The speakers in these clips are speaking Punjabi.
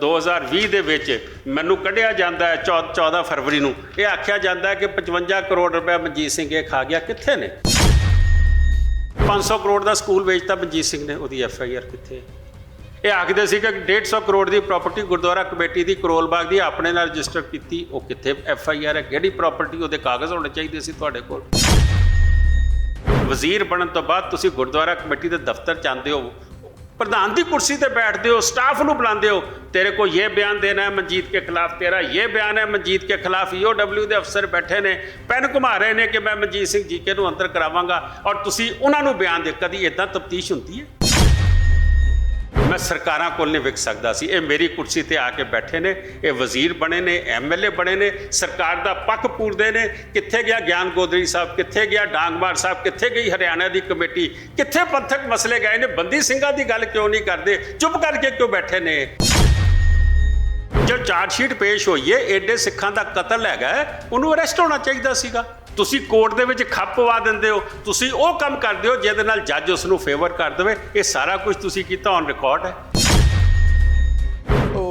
2020 ਦੇ ਵਿੱਚ ਮੈਨੂੰ ਕੱਢਿਆ ਜਾਂਦਾ ਹੈ 14 14 ਫਰਵਰੀ ਨੂੰ। ਇਹ ਆਖਿਆ ਜਾਂਦਾ ਹੈ ਕਿ 55 ਕਰੋੜ ਰੁਪਏ ਮਨਜੀਤ ਸਿੰਘ ਇਹ ਖਾ ਗਿਆ। ਕਿੱਥੇ ਨੇ? 500 ਕਰੋੜ ਦਾ ਸਕੂਲ ਵੇਚਤਾ ਮਨਜੀਤ ਸਿੰਘ ਨੇ, ਉਹਦੀ ਐਫ ਆਈ ਆਰ ਕਿੱਥੇ? ਇਹ ਆਖਦੇ ਸੀ ਕਿ 150 ਕਰੋੜ ਦੀ ਪ੍ਰਾਪਰਟੀ ਗੁਰਦੁਆਰਾ ਕਮੇਟੀ ਦੀ ਕਰੋਲ ਬਾਗ ਦੀ ਆਪਣੇ ਨਾਲ ਰਜਿਸਟਰ ਕੀਤੀ। ਉਹ ਕਿੱਥੇ? ਐਫ ਆਈ ਆਰ ਹੈ। ਕਿਹੜੀ ਪ੍ਰਾਪਰਟੀ ਉਹਦੇ ਕਾਗਜ਼ ਹੋਣੇ ਚਾਹੀਦੇ ਸੀ ਤੁਹਾਡੇ ਕੋਲ? ਵਜ਼ੀਰ ਬਣਨ ਤੋਂ ਬਾਅਦ ਤੁਸੀਂ ਗੁਰਦੁਆਰਾ ਕਮੇਟੀ ਦੇ ਦਫ਼ਤਰ ਜਾਂਦੇ ਹੋ। प्रधान की कुर्सी पे बैठते हो स्टाफ को बुलाते हो तेरे को ये बयान देना है मंजीत के खिलाफ तेरा ये बयान है मंजीत के खिलाफ ई डब्ल्यू के अफसर बैठे ने पेन घुमा रहे ने कि मैं मनजीत सिंह जी के अंदर करावांगा और तुम उन्होंने बयान दे कभी इदा तफ्तीश होंगी है ਮੈਂ ਸਰਕਾਰਾਂ ਕੋਲ ਨਹੀਂ ਵਿਕ ਸਕਦਾ ਸੀ। ਇਹ ਮੇਰੀ ਕੁਰਸੀ ਤੇ ਆ ਕੇ ਬੈਠੇ ਨੇ, ਇਹ ਵਜ਼ੀਰ ਬਣੇ ਨੇ ਐਮਐਲਏ ਬਣੇ ਨੇ, ਸਰਕਾਰ ਦਾ ਪੱਖ ਪੂਰਦੇ ਨੇ, ਕਿੱਥੇ ਗਿਆ ਗਿਆਨ ਗੋਦਰੀ ਸਾਹਿਬ, ਕਿੱਥੇ ਗਿਆ ਡਾਂਗਮਾਰ ਸਾਹਿਬ, ਕਿੱਥੇ ਗਈ ਹਰਿਆਣਾ ਦੀ ਕਮੇਟੀ, ਕਿੱਥੇ ਪੰਥਕ ਮਸਲੇ ਗਏ ਨੇ, ਬੰਦੀ ਸਿੰਘਾਂ ਦੀ ਗੱਲ ਕਿਉਂ ਨਹੀਂ ਕਰਦੇ, ਚੁੱਪ ਕਰਕੇ ਕਿਉਂ ਬੈਠੇ ਨੇ? ਜੋ ਚਾਰਜ ਸ਼ੀਟ ਪੇਸ਼ ਹੋਈਏ ਹੈ ਏਡੇ ਸਿੱਖਾਂ ਦਾ ਕਤਲ ਹੈਗਾ, ਉਹਨੂੰ ਅਰੈਸਟ ਹੋਣਾ ਚਾਹੀਦਾ ਸੀਗਾ। ਤੁਸੀਂ ਕੋਰਟ ਦੇ ਵਿੱਚ ਖੱਪਵਾ ਦਿੰਦੇ ਹੋ, ਤੁਸੀਂ ਉਹ ਕੰਮ ਕਰਦੇ ਹੋ ਜਿਹਦੇ ਨਾਲ ਜੱਜ ਉਸ ਨੂੰ ਫੇਵਰ ਕਰ ਦੇਵੇ। ਇਹ ਸਾਰਾ ਕੁਝ ਤੁਸੀਂ ਕੀਤਾ ਔਨ ਰਿਕਾਰਡ ਹੈ।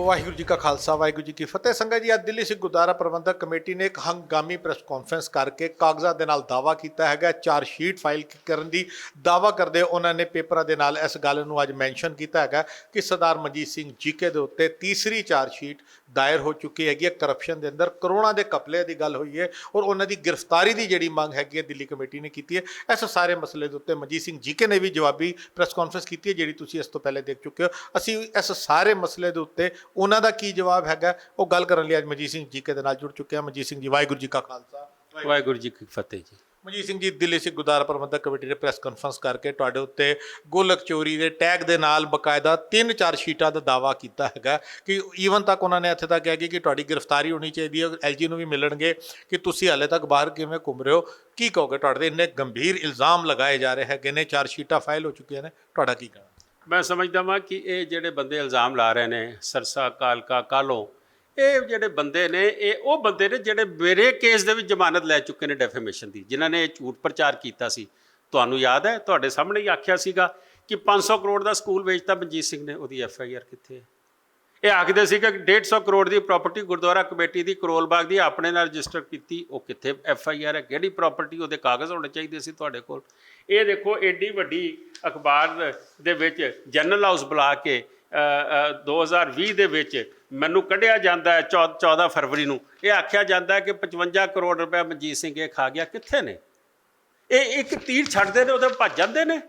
ਵਾਹਿਗੁਰੂ ਜੀ ਕਾ ਖਾਲਸਾ, ਵਾਹਿਗੁਰੂ ਜੀ ਕੀ ਫਤਿਹ। ਸੰਗਤ ਜੀ, ਅੱਜ ਦਿੱਲੀ ਸਿੱਖ ਗੁਰਦੁਆਰਾ ਪ੍ਰਬੰਧਕ ਕਮੇਟੀ ਨੇ ਇੱਕ ਹੰਗਾਮੀ ਪ੍ਰੈਸ ਕਾਨਫਰੰਸ ਕਰਕੇ ਕਾਗਜ਼ਾਂ ਦੇ ਨਾਲ ਦਾਵਾ ਕੀਤਾ ਹੈਗਾ, ਚਾਰ ਸ਼ੀਟ ਫਾਈਲ ਕਰਨ ਦੀ ਦਾਵਾ ਕਰਦੇ ਉਹਨਾਂ ਨੇ ਪੇਪਰਾਂ ਦੇ ਨਾਲ ਇਸ ਗੱਲ ਨੂੰ ਅੱਜ ਮੈਂਸ਼ਨ ਕੀਤਾ ਹੈਗਾ ਕਿ ਸਰਦਾਰ ਮਨਜੀਤ ਸਿੰਘ ਜੀਕੇ ਦੇ ਉੱਤੇ ਤੀਸਰੀ ਚਾਰ ਸ਼ੀਟ ਦਾਇਰ ਹੋ ਚੁੱਕੀ ਹੈਗੀ ਹੈ ਕਰਪਸ਼ਨ ਦੇ ਅੰਦਰ। ਕਰੋੜਾਂ ਦੇ ਕਪਲੇ ਦੀ ਗੱਲ ਹੋਈ ਹੈ ਔਰ ਉਹਨਾਂ ਦੀ ਗ੍ਰਿਫਤਾਰੀ ਦੀ ਜਿਹੜੀ ਮੰਗ ਹੈਗੀ ਹੈ ਦਿੱਲੀ ਕਮੇਟੀ ਨੇ ਕੀਤੀ ਹੈ। ਇਸ ਸਾਰੇ ਮਸਲੇ ਦੇ ਉੱਤੇ ਮਨਜੀਤ ਸਿੰਘ ਜੀਕੇ ਨੇ ਵੀ ਜਵਾਬੀ ਪ੍ਰੈਸ ਕਾਨਫਰੰਸ ਕੀਤੀ ਹੈ, ਜਿਹੜੀ ਤੁਸੀਂ ਇਸ ਤੋਂ ਪਹਿਲੇ ਦੇਖ ਚੁੱਕੇ ਹੋ। ਅਸੀਂ ਇਸ ਸਾਰੇ ਮਸਲੇ ਦੇ ਉੱਤੇ ਉਹਨਾਂ ਦਾ ਕੀ ਜਵਾਬ ਹੈਗਾ, ਉਹ ਗੱਲ ਕਰਨ ਲਈ ਅੱਜ ਮਨਜੀਤ ਸਿੰਘ ਜੀਕੇ ਦੇ ਨਾਲ ਜੁੜ ਚੁੱਕੇ ਹਾਂ। ਮਨਜੀਤ ਸਿੰਘ ਜੀ, ਵਾਹਿਗੁਰੂ ਜੀ ਕਾ ਖਾਲਸਾ। ਵਾਹਿਗੁਰੂ ਜੀ ਕੀ ਫਤਿਹ ਜੀ। ਮਨਜੀਤ ਸਿੰਘ ਜੀ, ਦਿੱਲੀ ਸਿੱਖ ਗੁਰਦੁਆਰਾ ਪ੍ਰਬੰਧਕ ਕਮੇਟੀ ਨੇ ਪ੍ਰੈਸ ਕਾਨਫਰੰਸ ਕਰਕੇ ਤੁਹਾਡੇ ਉੱਤੇ ਗੋਲਕ ਚੋਰੀ ਦੇ ਟੈਗ ਦੇ ਨਾਲ ਬਕਾਇਦਾ ਤਿੰਨ ਚਾਰ ਸ਼ੀਟਾਂ ਦਾ ਦਾਵਾ ਕੀਤਾ ਹੈਗਾ ਕਿ ਈਵਨ ਤੱਕ ਉਹਨਾਂ ਨੇ ਇੱਥੇ ਤੱਕ ਕਿਹਾ ਕਿ ਤੁਹਾਡੀ ਗ੍ਰਿਫਤਾਰੀ ਹੋਣੀ ਚਾਹੀਦੀ ਹੈ ਐਲਜੀ ਨੂੰ ਵੀ ਮਿਲਣਗੇ ਕਿ ਤੁਸੀਂ ਹਾਲੇ ਤੱਕ ਬਾਹਰ ਕਿਵੇਂ ਘੁੰਮ ਰਹੇ ਹੋ, ਕੀ ਕਹੋਗੇ? ਤੁਹਾਡੇ ਤੇ ਇੰਨੇ ਗੰਭੀਰ ਇਲਜ਼ਾਮ ਲਗਾਏ ਜਾ ਰਹੇ ਹੈਗੇ ਨੇ, ਚਾਰ ਸ਼ੀਟਾਂ ਫਾਈਲ ਹੋ ਚੁੱਕੀਆਂ ਨੇ, ਤੁਹਾਡਾ ਕੀ ਕਹਿਣਾ? ਮੈਂ ਸਮਝਦਾ ਵਾਂ ਕਿ ਇਹ ਜਿਹੜੇ ਬੰਦੇ ਇਲਜ਼ਾਮ ਲਾ ਰਹੇ ਨੇ, ਸਰਸਾ, ਕਾਲਕਾ, ਕਾਲੋ ਇਹ ਜਿਹੜੇ ਬੰਦੇ ਨੇ ਇਹ ਉਹ ਬੰਦੇ ਨੇ ਜਿਹੜੇ ਮੇਰੇ ਕੇਸ ਦੇ ਵਿੱਚ ਜ਼ਮਾਨਤ ਲੈ ਚੁੱਕੇ ਨੇ ਡੈਫੇਮੇਸ਼ਨ ਦੀ ਜਿਨ੍ਹਾਂ ਨੇ ਇਹ ਝੂਠ ਪ੍ਰਚਾਰ ਕੀਤਾ ਸੀ। ਤੁਹਾਨੂੰ ਯਾਦ ਹੈ? ਤੁਹਾਡੇ ਸਾਹਮਣੇ ਹੀ ਆਖਿਆ ਸੀਗਾ ਕਿ 500 ਕਰੋੜ ਦਾ ਸਕੂਲ ਵੇਚਤਾ ਮਨਜੀਤ ਸਿੰਘ ਨੇ ਉਹਦੀ ਐਫ ਆਈ ਆਰ ਕਿੱਥੇ ਹੈ? ਇਹ ਆਖਦੇ ਸੀ ਕਿ 150 ਕਰੋੜ ਦੀ ਪ੍ਰਾਪਰਟੀ ਗੁਰਦੁਆਰਾ ਕਮੇਟੀ ਦੀ ਕਰੋਲ ਬਾਗ ਦੀ ਆਪਣੇ ਨਾਲ ਰਜਿਸਟਰ ਕੀਤੀ ਉਹ ਕਿੱਥੇ ਐਫ ਆਈ ਆਰ ਹੈ? ਕਿਹੜੀ ਪ੍ਰਾਪਰਟੀ ਉਹਦੇ ਕਾਗਜ਼ ਹੋਣੇ ਚਾਹੀਦੇ ਸੀ ਤੁਹਾਡੇ ਕੋਲ? ਇਹ ਦੇਖੋ ਏਡੀ ਵੱਡੀ ਅਖਬਾਰ ਦੇ ਵਿੱਚ ਜਨਰਲ ਹਾਊਸ ਬੁਲਾ ਕੇ ਅ, ਅ, 2020 ਦੇ ਵਿੱਚ ਮੈਨੂੰ ਕੱਢਿਆ ਜਾਂਦਾ ਹੈ 14 ਫਰਵਰੀ ਨੂੰ। ਇਹ ਆਖਿਆ ਜਾਂਦਾ ਕਿ 55 ਕਰੋੜ ਰੁਪਏ ਮਨਜੀਤ ਸਿੰਘ ਇਹ ਖਾ ਗਿਆ ਕਿੱਥੇ ਨੇ? ਇਹ ਇੱਕ ਤੀਰ ਛੱਡਦੇ ਨੇ ਉਹਦੇ ਭੱਜ ਜਾਂਦੇ ਨੇ।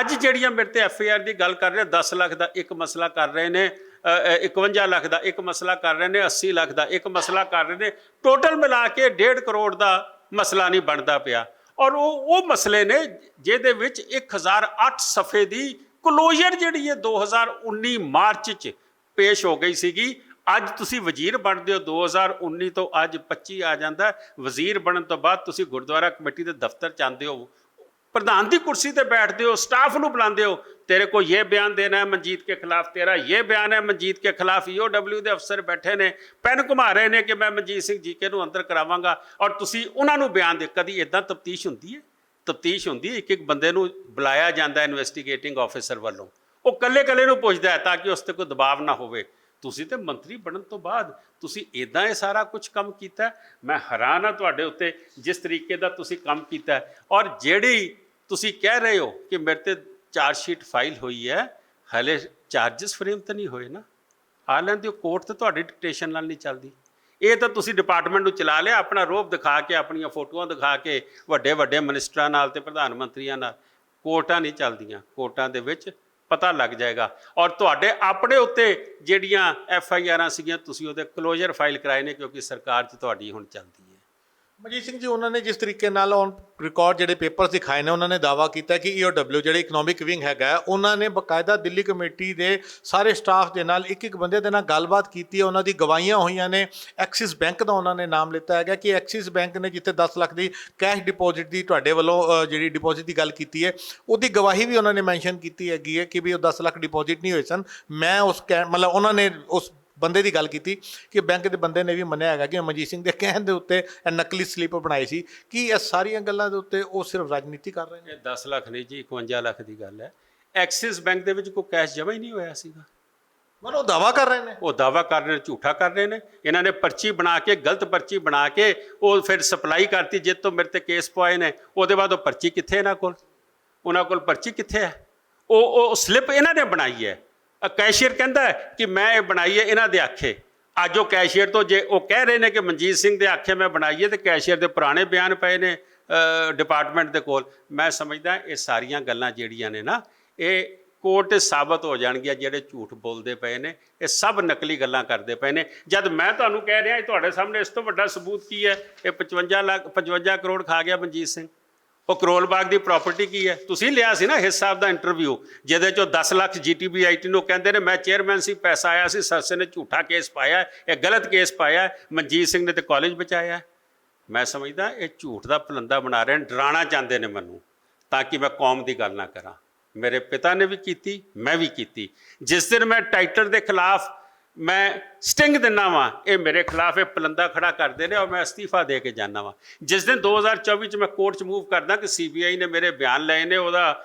ਅੱਜ ਜਿਹੜੀਆਂ ਮੇਰੇ ਤੇ ਐਫ ਆਈ ਆਰ ਦੀ ਗੱਲ ਕਰ ਰਹੇ 10 ਲੱਖ ਦਾ ਇੱਕ ਮਸਲਾ ਕਰ ਰਹੇ ਨੇ ਅ, 51 ਲੱਖ ਦਾ ਇੱਕ ਮਸਲਾ ਕਰ ਰਹੇ ਨੇ 80 ਲੱਖ ਦਾ ਇੱਕ ਮਸਲਾ ਕਰ ਰਹੇ ਨੇ। ਟੋਟਲ ਮਿਲਾ ਕੇ 1.5 ਕਰੋੜ ਦਾ ਮਸਲਾ ਨਹੀਂ ਬਣਦਾ ਪਿਆ। ਔਰ ਉਹ ਉਹ ਮਸਲੇ ਨੇ ਜਿਹਦੇ ਵਿੱਚ 1008 ਸਫੇ ਦੀ ਕਲੋਜ਼ਰ ਜਿਹੜੀ ਹੈ 2019 ਮਾਰਚ ਚ ਪੇਸ਼ ਹੋ ਗਈ ਸੀਗੀ। ਅੱਜ ਤੁਸੀਂ ਵਜ਼ੀਰ ਬਣਦੇ ਹੋ। 2019 ਤੋਂ ਅੱਜ 25 ਆ ਜਾਂਦਾ। ਵਜ਼ੀਰ ਬਣਨ ਤੋਂ ਬਾਅਦ ਤੁਸੀਂ ਗੁਰਦੁਆਰਾ ਕਮੇਟੀ ਦੇ ਦਫ਼ਤਰ ਜਾਂਦੇ ਹੋ। ਪ੍ਰਧਾਨ ਦੀ ਕੁਰਸੀ ਤੇ ਬੈਠਦੇ ਹੋ, ਸਟਾਫ ਨੂੰ ਬੁਲਾਉਂਦੇ ਹੋ। ਤੇਰੇ ਕੋਲ ਇਹ ਬਿਆਨ ਦੇਣਾ ਹੈ ਮਨਜੀਤ ਕੇ ਖਿਲਾਫ, ਤੇਰਾ ਇਹ ਬਿਆਨ ਹੈ ਮਨਜੀਤ ਕੇ ਖਿਲਾਫ। ਈਓਡਬਲਯੂ ਦੇ ਅਫਸਰ ਬੈਠੇ ਨੇ। ਪੈਨ ਘੁਮਾ ਰਹੇ ਨੇ ਕਿ ਮੈਂ ਮਨਜੀਤ ਸਿੰਘ ਜੀ ਕੇ ਨੂੰ ਅੰਦਰ ਕਰਾਵਾਂਗਾ। ਔਰ ਤੁਸੀਂ ਉਹਨਾਂ ਨੂੰ ਬਿਆਨ ਦੇ, ਕਦੀ ਇਦਾਂ ਤਫਤੀਸ਼ ਹੁੰਦੀ ਹੈ? ਤਫਤੀਸ਼ ਹੁੰਦੀ ਇੱਕ ਇੱਕ ਬੰਦੇ ਨੂੰ ਬੁਲਾਇਆ ਜਾਂਦਾ ਇਨਵੈਸਟੀਗੇਟਿੰਗ ਆਫੀਸਰ ਵੱਲੋਂ। ਉਹ ਕੱਲੇ ਕੱਲੇ ਨੂੰ ਪੁੱਛਦਾ ਹੈ ਤਾਂ ਕਿ ਉਸ ਤੇ ਕੋਈ ਦਬਾਅ ਨਾ ਹੋਵੇ। ਤੁਸੀਂ ਤੇ ਮੰਤਰੀ ਬਣਨ ਤੋਂ ਬਾਅਦ ਤੁਸੀਂ ਇਦਾਂ ਇਹ ਸਾਰਾ ਕੁਝ ਕੰਮ ਕੀਤਾ ਮੈਂ ਹੈਰਾਨ ਹਾਂ ਤੁਹਾਡੇ ਉੱਤੇ ਜਿਸ ਤਰੀਕੇ ਦਾ ਤੁਸੀਂ ਕੰਮ ਕੀਤਾ ਔਰ ਜਿਹੜੀ ਤੁਸੀਂ ਕਹਿ ਰਹੇ ਹੋ ਕਿ ਮੇਰੇ ਤੇ ਚਾਰਜ ਸ਼ੀਟ ਫਾਈਲ ਹੋਈ ਹੈ, ਹਲੇ ਚਾਰजेस ਫਰੇਮ ਤਾਂ ਨਹੀਂ ਹੋਏ ਨਾ। ਆ ਲੈਂਦੇ ਹੋ, ਕੋਰਟ ਤੇ ਤੁਹਾਡੀ ਡਿਕਟੇਸ਼ਨ ਨਾਲ ਨਹੀਂ ਚੱਲਦੀ। ਇਹ ਤਾਂ ਤੁਸੀਂ ਡਿਪਾਰਟਮੈਂਟ ਨੂੰ ਚਲਾ ਲਿਆ, ਆਪਣਾ ਰੋਪ ਦਿਖਾ ਕੇ, ਆਪਣੀਆਂ ਫੋਟੋਆਂ ਦਿਖਾ ਕੇ ਵੱਡੇ ਵੱਡੇ ਮਿਨਿਸਟਰਾਂ ਨਾਲ ਤੇ ਪ੍ਰਧਾਨ ਮੰਤਰੀਆਂ ਨਾਲ। ਕੋਰਟਾਂ ਨਹੀਂ ਚੱਲਦੀਆਂ। ਕੋਰਟਾਂ ਦੇ ਵਿੱਚ ਪਤਾ ਲੱਗ ਜਾਏਗਾ। ਔਰ ਤੁਹਾਡੇ ਆਪਣੇ ਉੱਤੇ ਜਿਹੜੀਆਂ ਐਫ ਆਈ ਆਰਾਂ ਸੀਗੀਆਂ, ਤੁਸੀਂ ਉਹਦੇ ਕਲੋਜ਼ਰ ਫਾਈਲ ਕਰਾਏ ਨੇ, ਕਿਉਂਕਿ ਸਰਕਾਰ 'ਚ ਤੁਹਾਡੀ ਹੁਣ ਚੱਲਦੀ ਹੈ। ਮਨਜੀਤ ਸਿੰਘ ਜੀ, ਉਹਨਾਂ ਨੇ ਜਿਸ ਤਰੀਕੇ ਨਾਲ ਔਨ ਰਿਕਾਰਡ ਜਿਹੜੇ ਪੇਪਰਸ ਦਿਖਾਏ ਨੇ, ਉਹਨਾਂ ਨੇ ਦਾਵਾ ਕੀਤਾ ਕਿ ਈਓਡਬਲਯੂ ਜਿਹੜੇ ਇਕਨੋਮਿਕ ਵਿੰਗ ਹੈਗਾ ਉਹਨਾਂ ਨੇ ਬਕਾਇਦਾ ਦਿੱਲੀ ਕਮੇਟੀ ਦੇ ਸਾਰੇ ਸਟਾਫ ਦੇ ਨਾਲ ਇੱਕ ਇੱਕ ਬੰਦੇ ਦੇ ਨਾਲ ਗੱਲਬਾਤ ਕੀਤੀ ਹੈ, ਉਹਨਾਂ ਦੀ ਗਵਾਹੀਆਂ ਹੋਈਆਂ ਨੇ ਐਕਸਿਸ ਬੈਂਕ ਦਾ ਉਹਨਾਂ ਨੇ ਨਾਮ ਲਿੱਤਾ ਹੈਗਾ ਕਿ ਐਕਸਿਸ ਬੈਂਕ ਨੇ ਜਿੱਥੇ 10 ਲੱਖ ਦੀ ਕੈਸ਼ ਡਿਪੋਜ਼ਿਟ ਦੀ ਤੁਹਾਡੇ ਵੱਲੋਂ ਜਿਹੜੀ ਡਿਪੋਜ਼ਿਟ ਦੀ ਗੱਲ ਕੀਤੀ ਹੈ, ਉਹਦੀ ਗਵਾਹੀ ਵੀ ਉਹਨਾਂ ਨੇ ਮੈਂਸ਼ਨ ਕੀਤੀ ਹੈਗੀ ਹੈ ਕਿ ਵੀ ਉਹ 10 ਲੱਖ ਡਿਪੋਜ਼ਿਟ ਨਹੀਂ ਹੋਏ ਸਨ। ਮੈਂ ਉਸ ਕਹਿ- ਮਤਲਬ ਉਹਨਾਂ ਨੇ ਉਸ ਬੰਦੇ ਦੀ ਗੱਲ ਕੀਤੀ ਕਿ ਬੈਂਕ ਦੇ ਬੰਦੇ ਨੇ ਵੀ ਮੰਨਿਆ ਹੈਗਾ ਕਿ ਮਨਜੀਤ ਸਿੰਘ ਦੇ ਕਹਿਣ ਦੇ ਉੱਤੇ ਇਹ ਨਕਲੀ ਸਲਿੱਪ ਬਣਾਈ ਸੀ। ਕਿ ਇਹ ਸਾਰੀਆਂ ਗੱਲਾਂ ਦੇ ਉੱਤੇ ਉਹ ਸਿਰਫ ਰਾਜਨੀਤੀ ਕਰ ਰਹੇ ਨੇ? ਇਹ 10 ਲੱਖ ਨਹੀਂ ਜੀ 51 ਲੱਖ ਦੀ ਗੱਲ ਹੈ। ਐਕਸਿਸ ਬੈਂਕ ਦੇ ਵਿੱਚ ਕੋਈ ਕੈਸ਼ ਜਮ੍ਹਾਂ ਹੀ ਨਹੀਂ ਹੋਇਆ ਸੀਗਾ। ਮਨੋ ਦਾਵਾ ਕਰ ਰਹੇ ਨੇ? ਉਹ ਦਾਵਾ ਕਰ ਰਹੇ ਨੇ ਝੂਠਾ ਕਰ ਰਹੇ ਨੇ। ਇਹਨਾਂ ਨੇ ਪਰਚੀ ਬਣਾ ਕੇ ਗਲਤ ਪਰਚੀ ਬਣਾ ਕੇ ਉਹ ਫਿਰ ਸਪਲਾਈ ਕਰਤੀ ਜਿੱਤ ਤੋਂ ਮੇਰੇ ਤੇ ਕੇਸ ਪਵਾਏ ਨੇ। ਉਹਦੇ ਬਾਅਦ ਉਹ ਪਰਚੀ ਕਿੱਥੇ ਇਹਨਾਂ ਕੋਲ? ਉਹਨਾਂ ਕੋਲ ਪਰਚੀ ਕਿੱਥੇ ਹੈ? ਉਹ ਉਹ ਸਲਿੱਪ ਇਹਨਾਂ ਨੇ ਬਣਾਈ ਹੈ। ਕੈਸ਼ੀਅਰ ਕਹਿੰਦਾ ਕਿ ਮੈਂ ਇਹ ਬਣਾਈ ਹੈ ਇਹਨਾਂ ਦੇ ਆਖੇ। ਅੱਜ ਉਹ ਕੈਸ਼ੀਅਰ ਤੋਂ ਜੇ ਉਹ ਕਹਿ ਰਹੇ ਨੇ ਕਿ ਮਨਜੀਤ ਸਿੰਘ ਦੇ ਆਖੇ ਮੈਂ ਬਣਾਈ ਹੈ ਤੇ ਕੈਸ਼ੀਅਰ ਦੇ ਪੁਰਾਣੇ ਬਿਆਨ ਪਏ ਨੇ ਡਿਪਾਰਟਮੈਂਟ ਦੇ ਕੋਲ। ਮੈਂ ਸਮਝਦਾ ਇਹ ਸਾਰੀਆਂ ਗੱਲਾਂ ਜਿਹੜੀਆਂ ਨੇ ਨਾ, ਇਹ ਕੋਰਟ 'ਚ ਸਾਬਤ ਹੋ ਜਾਣਗੀਆਂ ਜਿਹੜੇ ਝੂਠ ਬੋਲਦੇ ਪਏ ਨੇ, ਇਹ ਸਭ ਨਕਲੀ ਗੱਲਾਂ ਕਰਦੇ ਪਏ ਨੇ। ਜਦ ਮੈਂ ਤੁਹਾਨੂੰ ਕਹਿ ਰਿਹਾ, ਇਹ ਤੁਹਾਡੇ ਸਾਹਮਣੇ ਇਸ ਤੋਂ ਵੱਡਾ ਸਬੂਤ ਕੀ ਹੈ? ਇਹ 55 ਲੱਖ 55 ਕਰੋੜ ਖਾ ਗਿਆ ਮਨਜੀਤ ਸਿੰਘ। ਉਹ ਕਰੋਲ ਬਾਗ ਦੀ ਪ੍ਰਾਪਰਟੀ ਕੀ ਹੈ? ਤੁਸੀਂ ਲਿਆ ਸੀ ਨਾ ਹਿੱਸਾ ਦਾ ਇੰਟਰਵਿਊ ਜਿਹਦੇ ਚੋਂ 10 ਲੱਖ ਜੀਟੀਬੀ ਆਈਟੀ ਨੂੰ ਕਹਿੰਦੇ ਨੇ, ਮੈਂ ਚੇਅਰਮੈਨ ਸੀ, ਪੈਸਾ ਆਇਆ ਸੀ ਸਰਸੇ ਨੇ ਝੂਠਾ ਕੇਸ ਪਾਇਆ ਇਹ ਗਲਤ ਕੇਸ ਪਾਇਆ ਮਨਜੀਤ ਸਿੰਘ ਨੇ ਤੇ ਕਾਲਜ ਬਚਾਇਆ ਮੈਂ ਸਮਝਦਾ, ਇਹ ਝੂਠ ਦਾ ਪਲੰਦਾ ਬਣਾ ਰਹੇ ਨੇ ਡਰਾਣਾ ਚਾਹੁੰਦੇ ਨੇ ਮੈਨੂੰ, ਤਾਂ ਕਿ ਮੈਂ ਕੌਮ ਦੀ ਗੱਲ ਨਾ ਕਰਾਂ। ਮੇਰੇ ਪਿਤਾ ਨੇ ਵੀ ਕੀਤੀ, ਮੈਂ ਵੀ ਕੀਤੀ। ਜਿਸ ਦਿਨ ਮੈਂ ਟਾਈਟਲ ਦੇ ਖਿਲਾਫ ਮੈਂ ਸਟਿੰਗ ਦਿੰਨਾ ਵਾਂ। ਇਹ ਮੇਰੇ ਖਿਲਾਫ ਇਹ ਪਲੰਦਾ ਖੜਾ ਕਰਦੇ ਨੇ ਔਰ ਮੈਂ ਅਸਤੀਫਾ ਦੇ ਕੇ ਜਾਣਾ ਵਾਂ। ਜਿਸ ਦਿਨ 2024 ਚ ਮੈਂ ਕੋਰਟ ਚ ਮੂਵ ਕਰਦਾ ਕਿ ਸੀਬੀਆਈ ਨੇ ਮੇਰੇ ਬਿਆਨ ਲਏ ਨੇ, ਉਹਦਾ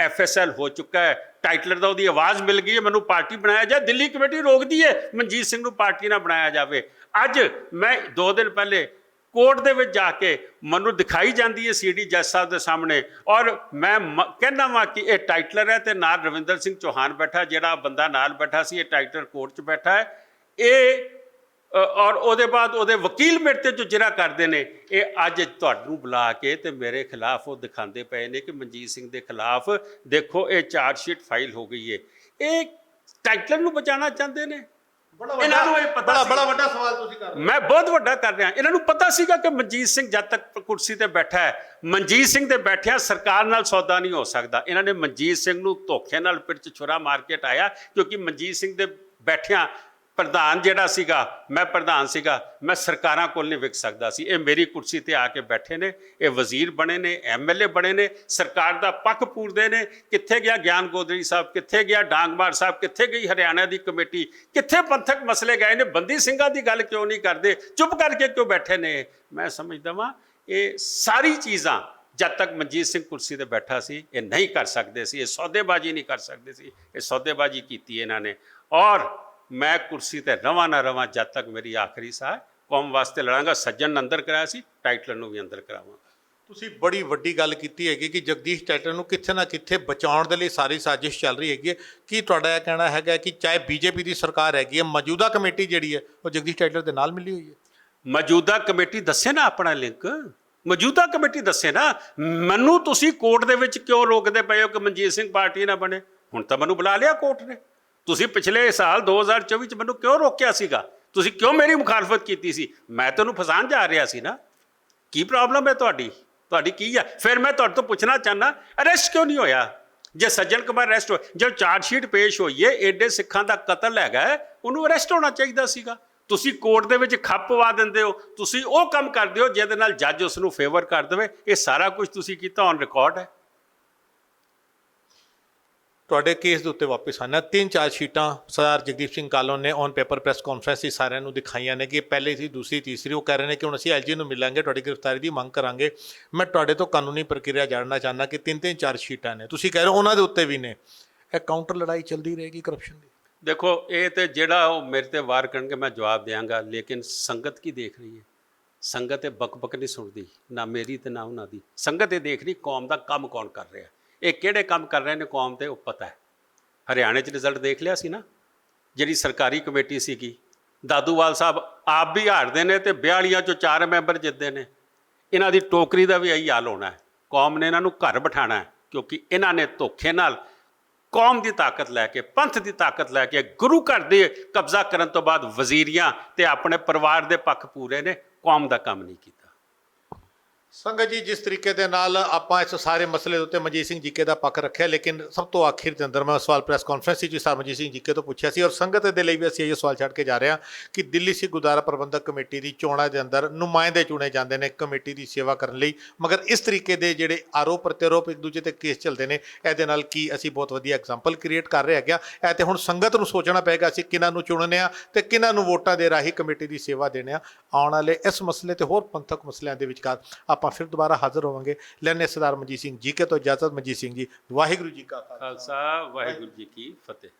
ਐਫਐਸਐਲ ਹੋ ਚੁੱਕਾ ਹੈ। ਟਾਈਟਲਰ ਦਾ ਉਹਦੀ ਆਵਾਜ਼ ਮਿਲ ਗਈ ਹੈ, ਮੈਨੂੰ ਪਾਰਟੀ ਬਣਾਇਆ ਜਾ, ਦਿੱਲੀ ਕਮੇਟੀ ਰੋਕਦੀ ਹੈ। ਮਨਜੀਤ ਸਿੰਘ ਨੂੰ ਪਾਰਟੀ ਨਾ ਬਣਾਇਆ ਜਾਵੇ। ਅੱਜ ਮੈਂ 2 ਦਿਨ ਪਹਿਲੇ ਕੋਰਟ ਦੇ ਵਿੱਚ ਜਾ ਕੇ ਮੈਨੂੰ ਦਿਖਾਈ ਜਾਂਦੀ ਹੈ ਸੀਡੀ ਜੱਜ ਸਾਹਿਬ ਦੇ ਸਾਹਮਣੇ। ਔਰ ਮੈਂ ਮ- ਕਹਿੰਦਾ ਵਾਂ ਕਿ ਇਹ ਟਾਈਟਲਰ ਹੈ ਤੇ ਨਾਲ ਰਵਿੰਦਰ ਸਿੰਘ ਚੌਹਾਨ ਬੈਠਾ, ਜਿਹੜਾ ਬੰਦਾ ਨਾਲ ਬੈਠਾ ਸੀ, ਇਹ ਟਾਈਟਲਰ ਕੋਰਟ 'ਚ ਬੈਠਾ ਹੈ। ਇਹ ਔਰ ਉਹਦੇ ਬਾਅਦ ਉਹਦੇ ਵਕੀਲ ਮੇਰੇ ਤੇ ਜੋ ਜਿਹੜਾ ਕਰਦੇ ਨੇ, ਇਹ ਅੱਜ ਤੁਹਾਨੂੰ ਬੁਲਾ ਕੇ ਤੇ ਮੇਰੇ ਖਿਲਾਫ ਉਹ ਦਿਖਾਉਂਦੇ ਪਏ ਨੇ ਕਿ ਮਨਜੀਤ ਸਿੰਘ ਦੇ ਖਿਲਾਫ ਦੇਖੋ, ਇਹ ਚਾਰਜ ਸ਼ੀਟ ਫਾਈਲ ਹੋ ਗਈ ਹੈ ਇਹ ਟਾਈਟਲਰ ਨੂੰ ਬਚਾਉਣਾ ਚਾਹੁੰਦੇ ਨੇ? ਬੜਾ ਇਹਨਾਂ ਨੂੰ ਇਹ ਪਤਾ ਬੜਾ। ਬੜਾ ਵੱਡਾ ਸਵਾਲ ਤੁਸੀਂ ਕਰ ਰਹੇ ਹੋ। ਮੈਂ ਬਹੁਤ ਵੱਡਾ ਕਰ ਰਿਹਾ। ਇਹਨਾਂ ਨੂੰ ਪਤਾ ਸੀਗਾ ਕਿ ਮਨਜੀਤ ਸਿੰਘ ਜਦ ਤੱਕ ਕੁਰਸੀ ਤੇ ਬੈਠਾ ਹੈ ਮਨਜੀਤ ਸਿੰਘ ਦੇ ਬੈਠਿਆ ਸਰਕਾਰ ਨਾਲ ਸੌਦਾ ਨਹੀਂ ਹੋ ਸਕਦਾ। ਇਹਨਾਂ ਨੇ ਮਨਜੀਤ ਸਿੰਘ ਨੂੰ ਧੋਖੇ ਨਾਲ ਪਿੱਠ ਛੁਰਾ ਮਾਰ ਕੇ ਹਟਾਇਆ ਕਿਉਂਕਿ ਮਨਜੀਤ ਸਿੰਘ ਦੇ ਬੈਠਿਆ ਪ੍ਰਧਾਨ ਜਿਹੜਾ ਸੀਗਾ, ਮੈਂ ਪ੍ਰਧਾਨ ਸੀਗਾ, ਮੈਂ ਸਰਕਾਰਾਂ ਕੋਲ ਨਹੀਂ ਵਿਕ ਸਕਦਾ ਸੀ। ਇਹ ਮੇਰੀ ਕੁਰਸੀ ਤੇ ਆ ਕੇ ਬੈਠੇ ਨੇ, ਇਹ ਵਜ਼ੀਰ ਬਣੇ ਨੇ ਐਮਐਲਏ ਬਣੇ ਨੇ, ਸਰਕਾਰ ਦਾ ਪੱਖ ਪੂਰਦੇ ਨੇ, ਕਿੱਥੇ ਗਿਆ ਗਿਆਨ ਗੋਦਰੀ ਸਾਹਿਬ, ਕਿੱਥੇ ਗਿਆ ਡਾਂਗਮਾਰ ਸਾਹਿਬ, ਕਿੱਥੇ ਗਈ ਹਰਿਆਣਾ ਦੀ ਕਮੇਟੀ, ਕਿੱਥੇ ਪੰਥਕ ਮਸਲੇ ਗਏ ਨੇ, ਬੰਦੀ ਸਿੰਘਾਂ ਦੀ ਗੱਲ ਕਿਉਂ ਨਹੀਂ ਕਰਦੇ, ਚੁੱਪ ਕਰਕੇ ਕਿਉਂ ਬੈਠੇ ਨੇ? ਮੈਂ ਸਮਝਦਾ ਵਾਂ, ਇਹ ਸਾਰੀ ਚੀਜ਼ਾਂ, ਜਦ ਤੱਕ ਮਨਜੀਤ ਸਿੰਘ ਕੁਰਸੀ ਤੇ ਬੈਠਾ ਸੀ, ਇਹ ਨਹੀਂ ਕਰ ਸਕਦੇ ਸੀ, ਇਹ ਸੌਦੇਬਾਜ਼ੀ ਨਹੀਂ ਕਰ ਸਕਦੇ ਸੀ, ਇਹ ਸੌਦੇਬਾਜ਼ੀ ਕੀਤੀ ਇਹਨਾਂ ਨੇ। ਔਰ ਮੈਂ ਕੁਰਸੀ ਤੇ ਰਵਾਂ ਨਾ ਰਵਾਂ ਜਦ ਤੱਕ ਮੇਰੀ ਆਖਰੀ ਸਾਹ। ਕੌਮ ਵਾਸਤੇ ਲੜਾਂਗਾ ਸੱਜਣ ਅੰਦਰ ਕਰਾਇਆ ਸੀ ਟਾਈਟਲਰ ਨੂੰ ਵੀ ਅੰਦਰ ਕਰਾਵਾਂਗਾ ਤੁਸੀਂ ਬੜੀ ਵੱਡੀ ਗੱਲ ਕੀਤੀ ਹੈਗੀ ਕਿ ਜਗਦੀਸ਼ ਟਾਈਟਲ ਨੂੰ ਕਿੱਥੇ ਨਾ ਕਿੱਥੇ ਬਚਾਉਣ ਦੇ ਲਈ ਸਾਰੀ ਸਾਜ਼ਿਸ਼ ਚੱਲ ਰਹੀ ਹੈਗੀ ਕੀ ਤੁਹਾਡਾ ਇਹ ਕਹਿਣਾ ਹੈਗਾ ਕਿ ਚਾਹੇ ਬੀਜੇਪੀ ਦੀ ਸਰਕਾਰ ਹੈਗੀ ਹੈ ਮੌਜੂਦਾ ਕਮੇਟੀ ਜਿਹੜੀ ਹੈ ਉਹ ਜਗਦੀਸ਼ ਟਾਈਟਲ ਦੇ ਨਾਲ ਮਿਲੀ ਹੋਈ ਹੈ? ਮੌਜੂਦਾ ਕਮੇਟੀ ਦੱਸੇ ਨਾ ਆਪਣਾ ਲਿੰਕ? ਮੌਜੂਦਾ ਕਮੇਟੀ ਦੱਸੇ ਨਾ ਮੈਨੂੰ ਤੁਸੀਂ ਕੋਰਟ ਦੇ ਵਿੱਚ ਕਿਉਂ ਰੋਕਦੇ ਪਏ ਹੋ ਕਿ ਮਨਜੀਤ ਸਿੰਘ ਪਾਰਟੀ ਨਾ ਬਣੇ? ਹੁਣ ਤਾਂ ਮੈਨੂੰ ਬੁਲਾ ਲਿਆ ਕੋਰਟ ਨੇ। ਤੁਸੀਂ ਪਿਛਲੇ ਸਾਲ 2024 ਚ ਮੈਨੂੰ ਕਿਉਂ ਰੋਕਿਆ ਸੀਗਾ? ਤੁਸੀਂ ਕਿਉਂ ਮੇਰੀ ਮੁਖਾਲਫਤ ਕੀਤੀ ਸੀ? ਮੈਂ ਤੁਹਾਨੂੰ ਫਸਾਉਣ ਜਾ ਰਿਹਾ ਸੀ ਨਾ। ਕੀ ਪ੍ਰੋਬਲਮ ਹੈ ਤੁਹਾਡੀ? ਤੁਹਾਡੀ ਕੀ ਆ? ਫਿਰ ਮੈਂ ਤੁਹਾਡੇ ਤੋਂ ਪੁੱਛਣਾ ਚਾਹਨਾ ਅਰੈਸਟ ਕਿਉਂ ਨਹੀਂ ਹੋਇਆ? ਜੇ ਸੱਜਣ ਕੁਮਾਰ ਅਰੈਸਟ ਹੋ ਜਦ ਚਾਰਜ ਸ਼ੀਟ ਪੇਸ਼ ਹੋਈ ਹੈ ਏਡੇ ਸਿੱਖਾਂ ਦਾ ਕਤਲ ਹੈਗਾ ਉਹਨੂੰ ਅਰੈਸਟ ਹੋਣਾ ਚਾਹੀਦਾ ਸੀਗਾ। ਤੁਸੀਂ ਕੋਰਟ ਦੇ ਵਿੱਚ ਖੱਪਵਾ ਦਿੰਦੇ ਹੋ, ਤੁਸੀਂ ਉਹ ਕੰਮ ਕਰਦੇ ਹੋ ਜਿਹਦੇ ਨਾਲ ਜੱਜ ਉਸ ਨੂੰ ਫੇਵਰ ਕਰ ਦੇਵੇ। ਇਹ ਸਾਰਾ ਕੁਝ ਤੁਸੀਂ ਕੀਤਾ ਔਨ ਰਿਕਾਰਡ ਹੈ। ਤੁਹਾਡੇ ਕੇਸ ਦੇ ਉੱਤੇ ਵਾਪਸ ਆਣਾ ਤਿੰਨ ਚਾਰ ਸ਼ੀਟਾਂ ਸਰਦਾਰ ਜਗਦੀਪ ਸਿੰਘ ਕਾਲੋਂ ਨੇ ਔਨ ਪੇਪਰ ਪ੍ਰੈਸ ਕਾਨਫਰੰਸ ਹੀ ਸਾਰਿਆਂ ਨੂੰ ਦਿਖਾਈਆਂ ਨੇ ਕਿ ਇਹ ਪਹਿਲੇ ਸੀ, ਦੂਸਰੀ, ਤੀਸਰੀ। ਉਹ ਕਹਿ ਰਹੇ ਨੇ ਕਿ ਹੁਣ ਅਸੀਂ ਐਲਜੀ ਨੂੰ ਮਿਲਾਂਗੇ, ਤੁਹਾਡੀ ਗ੍ਰਿਫਤਾਰੀ ਦੀ ਮੰਗ ਕਰਾਂਗੇ। ਮੈਂ ਤੁਹਾਡੇ ਤੋਂ ਕਾਨੂੰਨੀ ਪ੍ਰਕਿਰਿਆ ਜਾਣਨਾ ਚਾਹੁੰਦਾ ਕਿ ਤਿੰਨ ਤਿੰਨ ਚਾਰ ਸ਼ੀਟਾਂ ਨੇ। ਤੁਸੀਂ ਕਹਿ ਰਹੇ ਹੋ ਉਹਨਾਂ ਦੇ ਉੱਤੇ ਵੀ ਨੇ। ਇਹ ਕਾਊਂਟਰ ਲੜਾਈ ਚੱਲਦੀ ਰਹੇਗੀ ਕਰਪਸ਼ਨ ਦੀ। ਦੇਖੋ, ਇਹ ਤੇ ਜਿਹੜਾ ਉਹ ਮੇਰੇ ਤੇ ਵਾਰ ਕਰਨਗੇ, ਮੈਂ ਜਵਾਬ ਦੇਵਾਂਗਾ ਲੇਕਿਨ ਸੰਗਤ ਕੀ ਦੇਖ ਰਹੀ ਹੈ? ਸੰਗਤ ਇਹ ਬਕਬਕ ਨਹੀਂ ਸੁਣਦੀ, ਨਾ ਮੇਰੀ ਤੇ ਨਾ ਉਹਨਾਂ ਦੀ। ਸੰਗਤ ਇਹ ਦੇਖ ਰਹੀ, ਕੌਮ ਦਾ ਕੰਮ ਕੌਣ ਕਰ ਰਿਹਾ? ਇਹ ਕਿਹੜੇ ਕੰਮ ਕਰ ਰਹੇ ਨੇ ਕੌਮ ਤੇ ਉਹ ਪਤਾ ਹੈ। ਹਰਿਆਣੇ 'ਚ ਰਿਜ਼ਲਟ ਦੇਖ ਲਿਆ ਸੀ ਨਾ, ਜਿਹੜੀ ਸਰਕਾਰੀ ਕਮੇਟੀ ਸੀਗੀ। ਦਾਦੂਵਾਲ ਸਾਹਿਬ ਆਪ ਵੀ ਹਾਰਦੇ ਨੇ ਤੇ 42 ਚੋਂ ਚਾਰ ਮੈਂਬਰ ਜਿੱਤਦੇ ਨੇ। ਇਹਨਾਂ ਦੀ ਟੋਕਰੀ ਦਾ ਵੀ ਇਹੀ ਹਾਲ ਹੋਣਾ ਹੈ। ਕੌਮ ਨੇ ਇਹਨਾਂ ਨੂੰ ਘਰ ਬਿਠਾਣਾ ਹੈ, ਕਿਉਂਕਿ ਇਹਨਾਂ ਨੇ ਧੋਖੇ ਨਾਲ ਕੌਮ ਦੀ ਤਾਕਤ ਲੈ ਕੇ, ਪੰਥ ਦੀ ਤਾਕਤ ਲੈ ਕੇ, ਗੁਰੂ ਘਰ ਦੇ ਕਬਜ਼ਾ ਕਰਨ ਤੋਂ ਬਾਅਦ ਵਜ਼ੀਰੀਆਂ ਤੇ ਆਪਣੇ ਪਰਿਵਾਰ ਦੇ ਪੱਖ ਪੂਰੇ ਨੇ, ਕੌਮ ਦਾ ਕੰਮ ਨਹੀਂ ਕੀਤਾ। ਸੰਗਤ ਜੀ, ਜਿਸ ਤਰੀਕੇ ਦੇ ਨਾਲ ਆਪਾਂ ਇਸ ਸਾਰੇ ਮਸਲੇ ਦੇ ਉੱਤੇ ਮਨਜੀਤ ਸਿੰਘ ਜੀਕੇ ਦਾ ਪੱਖ ਰੱਖਿਆ, ਲੇਕਿਨ ਸਭ ਤੋਂ ਆਖਿਰ ਦੇ ਅੰਦਰ ਮੈਂ ਸਵਾਲ ਪ੍ਰੈਸ ਕਾਨਫਰੰਸ ਵਿੱਚ ਸਰ ਮਨਜੀਤ ਸਿੰਘ ਜੀਕੇ ਤੋਂ ਪੁੱਛਿਆ ਸੀ ਔਰ ਸੰਗਤ ਦੇ ਲਈ ਵੀ ਅਸੀਂ ਇਹ ਸਵਾਲ ਛੱਡ ਕੇ ਜਾ ਰਹੇ ਹਾਂ ਕਿ ਦਿੱਲੀ ਸਿੱਖ ਗੁਰਦੁਆਰਾ ਪ੍ਰਬੰਧਕ ਕਮੇਟੀ ਦੀ ਚੋਣਾਂ ਦੇ ਅੰਦਰ ਨੁਮਾਇੰਦੇ ਚੁਣੇ ਜਾਂਦੇ ਨੇ ਕਮੇਟੀ ਦੀ ਸੇਵਾ ਕਰਨ ਲਈ। ਮਗਰ ਇਸ ਤਰੀਕੇ ਦੇ ਜਿਹੜੇ ਆਰੋਪ ਪ੍ਰਤਿਆਰੋਪ ਇੱਕ ਦੂਜੇ ਤੇ ਕੇਸ ਚੱਲਦੇ ਨੇ, ਇਹਦੇ ਨਾਲ ਕੀ ਅਸੀਂ ਬਹੁਤ ਵਧੀਆ ਐਗਜ਼ਾਮਪਲ ਕ੍ਰੀਏਟ ਕਰ ਰਹੇ ਹੈਗੇ ਆ ਇਹ ਤੇ ਹੁਣ ਸੰਗਤ ਨੂੰ ਸੋਚਣਾ ਪਏਗਾ ਅਸੀਂ ਕਿਹਨਾਂ ਨੂੰ ਚੁਣਨੇ ਆ ਤੇ ਕਿਹਨਾਂ ਨੂੰ ਵੋਟਾਂ ਦੇ ਰਾਹੀਂ ਕਮੇਟੀ ਦੀ ਸੇਵਾ ਦੇਣੇ ਆ ਆਉਣ ਵਾਲੇ ਇਸ ਮਸਲੇ ਤੇ ਹੋਰ ਪੰਥਕ ਮਸਲਿਆਂ ਦੇ ਵਿਚਕਾਰ ਆਪਾਂ ਫਿਰ ਦੁਬਾਰਾ ਹਾਜ਼ਰ ਹੋਵਾਂਗੇ। ਲੈਣੇ ਸਰਦਾਰ ਮਨਜੀਤ ਸਿੰਘ ਜੀ ਕੇ ਤੋਂ ਇਜਾਜ਼ਤ। ਮਨਜੀਤ ਸਿੰਘ ਜੀ, ਵਾਹਿਗੁਰੂ ਜੀ ਕਾ ਖਾਲਸਾ, ਵਾਹਿਗੁਰੂ ਜੀ ਕੀ ਫਤਿਹ।